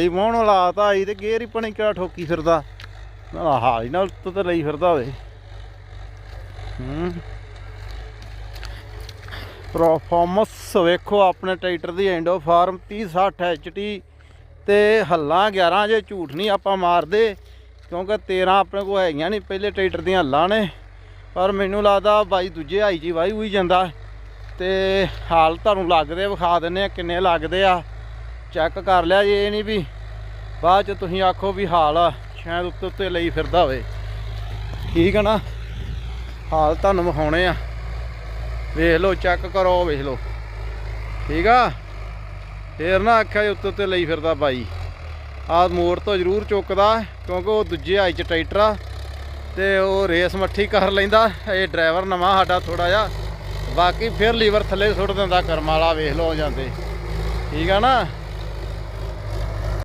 ਇਹ ਮੋਹਣ ਲਾਤਾ ਆਈ ਤੇ ਗੇਰ ਹੀ ਪਣੀ ਕਿਹੜਾ ਠੋਕੀ ਫਿਰਦਾ। ਨਾ ਹਾਲ ਹੀ ਨਾਲ ਉੱਤੋਂ ਤੇ ਲਈ ਫਿਰਦਾ ਹੋਵੇ ਹੂੰ। ਪਰਫਾਰਮੈਂਸ ਵੇਖੋ ਆਪਣੇ ਟਰੈਕਟਰ ਦੀ ਐਂਡੋ ਫਾਰਮ 3060 ਐਚਟੀ ਤੇ ਹੱਲਾਂ 11 ਜੇ ਝੂਠ ਨਹੀਂ ਆਪਾਂ ਮਾਰਦੇ, ਕਿਉਂਕਿ 13 ਆਪਣੇ ਕੋਲ ਹੈਗੀਆਂ ਨਹੀਂ, ਪਹਿਲੇ ਟਰੈਕਟਰ ਦੀਆਂ ਹੱਲਾਂ ਨੇ। ਪਰ ਮੈਨੂੰ ਲੱਗਦਾ ਬਾਈ ਦੂਜੇ ਹਾਈ ਜੀ ਵਾਈ ਹੋਈ ਜਾਂਦਾ। ਤੇ ਹਾਲ ਤੁਹਾਨੂੰ ਲੱਗਦੇ ਵਿਖਾ ਦਿੰਨੇ ਆ ਕਿੰਨੇ ਲੱਗਦੇ ਆ। ਚੈੱਕ ਕਰ ਲਿਆ ਜੇ ਇਹ ਨਹੀਂ ਵੀ ਬਾਅਦ ਚ ਤੁਸੀਂ ਆਖੋ ਵੀ ਹਾਲ ਆ, ਸ਼ਾਇਦ ਉੱਤੇ ਉੱਤੇ ਲਈ ਫਿਰਦਾ ਹੋਵੇ। ਠੀਕ ਆ ਨਾ? ਹਾਲ ਤੁਹਾਨੂੰ ਵਿਖਾਉਣੇ ਆ। ਵੇਖ ਲਓ, ਚੈੱਕ ਕਰੋ, ਵੇਖ ਲਓ। ਠੀਕ ਆ? ਫੇਰ ਨਾ ਆਖਿਆ ਜੀ ਉੱਤੇ ਉੱਤੇ ਲਈ ਫਿਰਦਾ ਬਾਈ। ਆਹ ਮੋੜ ਤੋਂ ਜ਼ਰੂਰ ਚੁੱਕਦਾ, ਕਿਉਂਕਿ ਉਹ ਦੂਜੇ ਹਾਈ ਚ ਟਰੈਕਟਰ ਆ, ਤੇ ਉਹ ਰੇਸ ਮੱਠੀ ਕਰ ਲੈਂਦਾ। ਇਹ ਡਰਾਈਵਰ ਨਵਾਂ ਸਾਡਾ ਥੋੜਾ ਜਿਹਾ। ਬਾਕੀ ਫਿਰ ਲੀਵਰ ਥੱਲੇ ਸੁੱਟ ਦਿੰਦਾ, ਕਰਮ ਵਾਲਾ, ਵੇਖ ਲਓ ਜਾਂਦੇ ਠੀਕ ਆ ਨਾ?